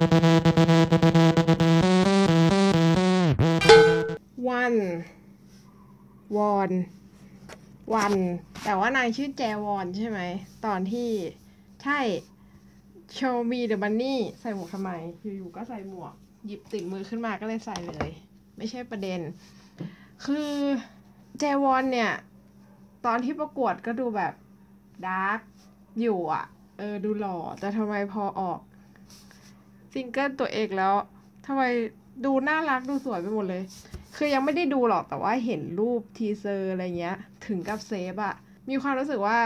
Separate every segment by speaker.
Speaker 1: วันวอนวัน แต่ว่านางชื่อแจวอนใช่ไหม ตอนที่ใช่ show me the money ใส่หมวกทำไม อยู่ๆก็ใส่หมวก หยิบติดมือขึ้นมาก็เลยใส่เลย ไม่ใช่ประเด็น คือแจวอนเนี่ย ตอนที่ประกวดก็ดูแบบดาร์กอยู่อะ เออ ดูหล่อ แต่ทำไมพอออก ซิงเกิลตัวเองแล้วทำไมดูน่ารักดูสวยไปหมดเลย คือยังไม่ได้ดูหรอกแต่ว่าเห็นรูปทีเซอร์อะไรเงี้ย ถึงกับเซฟอะมีความรู้สึกว่า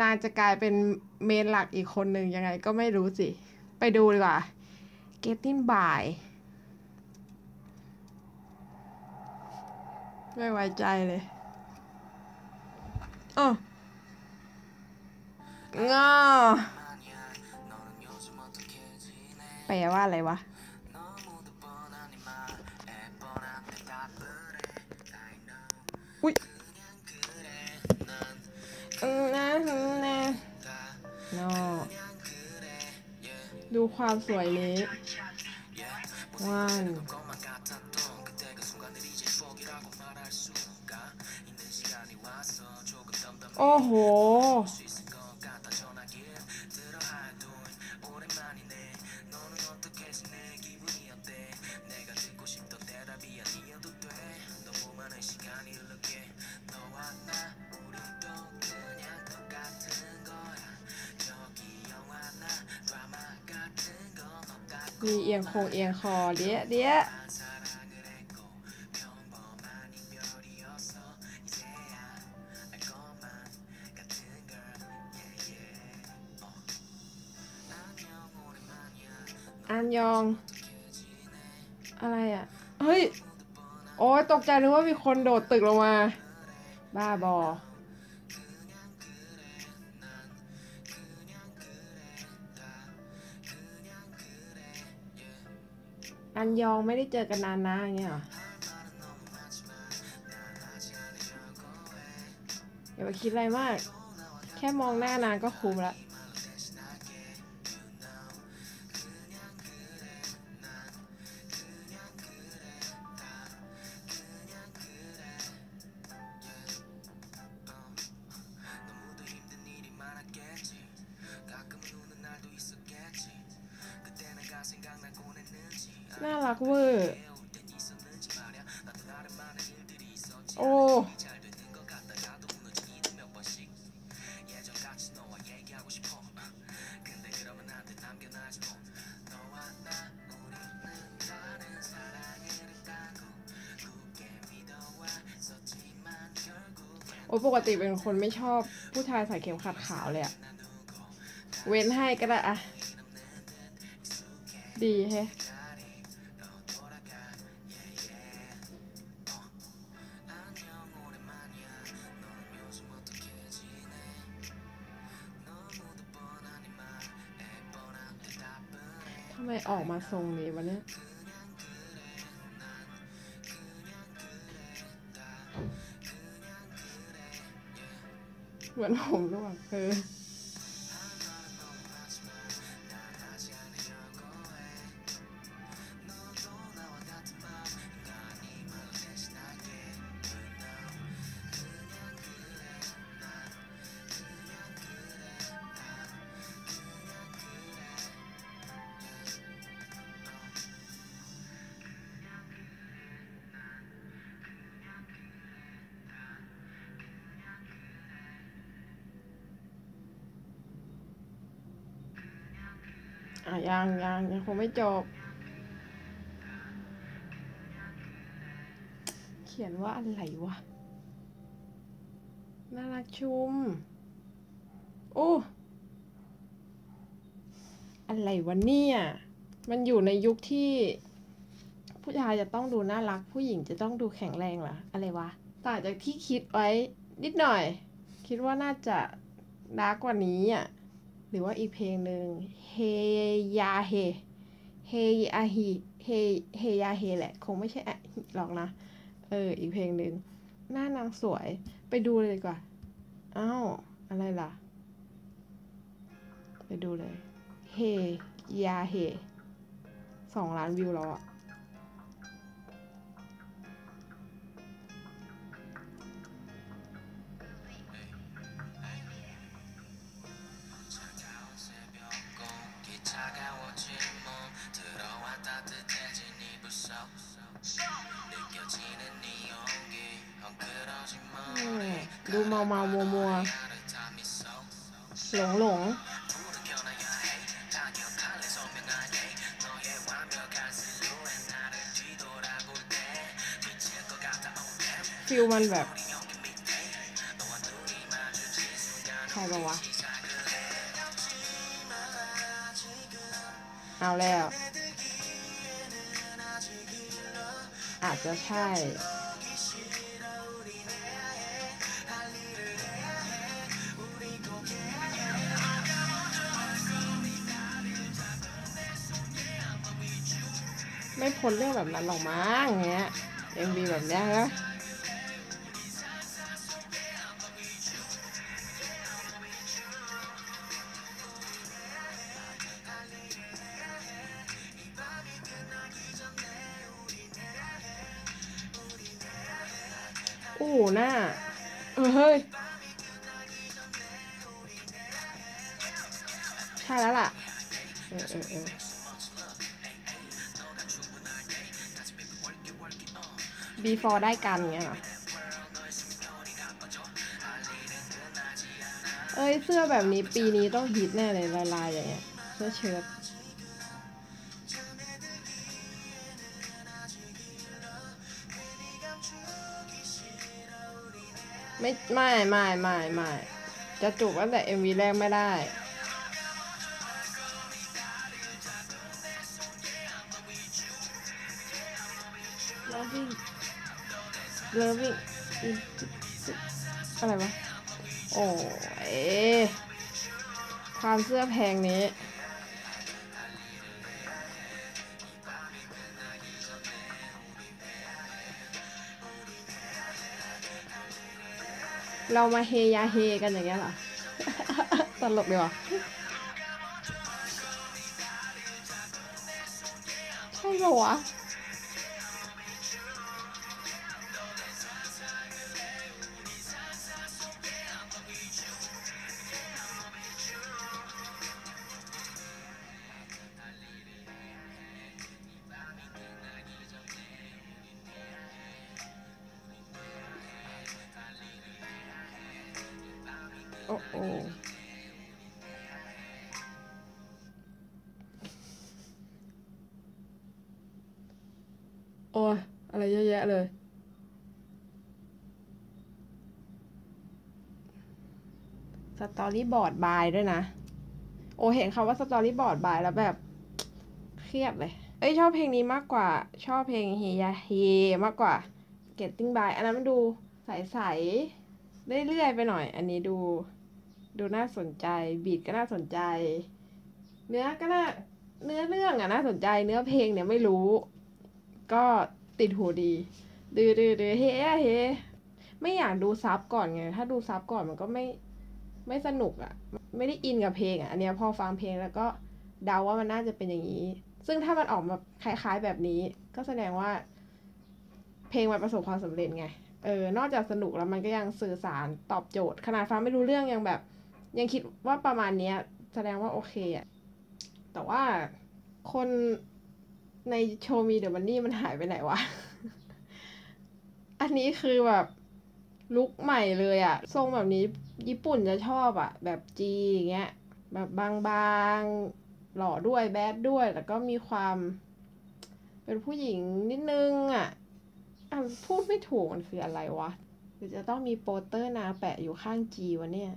Speaker 1: นางจะกลายเป็นเมนหลักอีกคนหนึ่งยังไงก็ไม่รู้สิ ไปดูดีกว่า Getting by ไม่ไว้ใจเลยเออง้อ แปลว่าอะไรวะ อุ้ยเออนะนะนอดูความสวยนี้ว่านโอ้โห มีเอียงโคงเอียงคอเดี๋ยเดี๋ยอันยอง อะไรอะ เฮ้ย โอ้ยตกใจนึกว่ามีคนโดดตึกลงมา บ้าบอ อันยองไม่ได้เจอกันนานนะอย่างเงี้ยเหรออย่าไปคิดอะไรมาก แค่มองหน้านานก็คุ้มละ รักเวอร์ โอ้โอ้ปกติเป็นคนไม่ชอบผู้ชายใส่เข็มขัดขาวเลยอะเว้นให้ก็ได้อะดีแฮะ ออกมาทรงนี้วะเนี่ยเหมือนผมร่วงเออ อะยังยังยังคงไม่จบ เขียนว่าอะไรวะ น่ารักชุม โอ้ อะไรวะเนี่ย มันอยู่ในยุคที่ ผู้ชายจะต้องดูน่ารัก ผู้หญิงจะต้องดูแข็งแรงเหรอ อะไรวะ ต่างจากที่คิดไว้ นิดหน่อย คิดว่าน่าจะดาร์กกว่านี้อะ หรือว่าอีกเพลงหนึ่งเฮยาเฮเฮยาฮีเฮเฮยาเฮแหละ คงไม่ใช่หรอกนะ เออ อีกเพลงหนึ่งหน้านางสวย ไปดูเลยดีกว่า อ้าว อะไรล่ะ ไปดูเลย เฮยาเฮ
Speaker 2: สองล้านวิวแล้วอะ ดูเมาเมามัวมัวหลงหลงฟิลมันแบบใครปะวะ เอาแล้ว อาจจะใช่ ไม่พ้นเรื่องแบบนั้นหรอกมั้งเงี้ยเอ็มบีแบบเนี้ยนะ หน้าเออเฮ้ย ใช่แล้วล่ะ เออเออเออ before ได้กันเงี้ยเหรอ เอ้ย เสื้อแบบนี้ปีนี้ต้องฮิตแน่เลยลายลายๆอย่างเงี้ย เสื้อเชิ้ต ไม่ไม่ไม่ไม่ไม่จะจูบตั้งแต่ MV แรกไม่ได้ loving loving in- อะไรวะ โอ้เอความเสื้อแพงนี้ เรามาเฮยาเฮกันอย่างเงี้ยหรอ ตลกดีว่ะใช่ปะวะ โอ้โอโอ้ยอะไรเยอะแยะเลย สตอรี่บอร์ดบายด้วยนะ โอเห็นคำว่าสตอรี่บอร์ดบายแล้วแบบเครียดเลย เอ้ยชอบเพลงนี้มากกว่า ชอบเพลงเฮียเฮมากกว่า Getting by อันนั้นมันดูใสๆเรื่อยๆไปหน่อย อันนี้ดู ดูน่าสนใจ บีทก็น่าสนใจ เนื้อก็น่าเนื้อเรื่องอะน่าสนใจ เนื้อเพลงเนี่ยไม่รู้ ก็ติดหูดีดือดือดือเฮอะเฮ้ไม่อยากดูซับก่อนไง ถ้าดูซับก่อนมันก็ไม่ไม่สนุกอะไม่ได้อินกับเพลงอะอันเนี้ยพอฟังเพลงแล้วก็เดาว่ามันน่าจะเป็นอย่างนี้ ซึ่งถ้ามันออกมาคล้าย ๆแบบนี้ ก็แสดงว่า เพลงมันประสบความสำเร็จไง เออ นอกจากสนุกแล้วมันก็ยังสื่อสารตอบโจทย์ ขนาดฟังไม่รู้เรื่องยังแบบ ยังคิดว่าประมาณเนี้ย แสดงว่าโอเคอะแต่ว่าคนในโชว์มีเดอะมันนี่มันหายไปไหนวะ อันนี้คือแบบลุคใหม่เลยอะทรงแบบนี้ญี่ปุ่นจะชอบอะแบบจีอย่างเงี้ย แบบบางๆ หล่อด้วยแบดด้วย แล้วก็มีความเป็นผู้หญิงนิดนึงอะอะพูดไม่ถูกมันคืออะไรวะหรือจะต้องมีโปสเตอร์นางแปะอยู่ข้างจีวะเนี่ย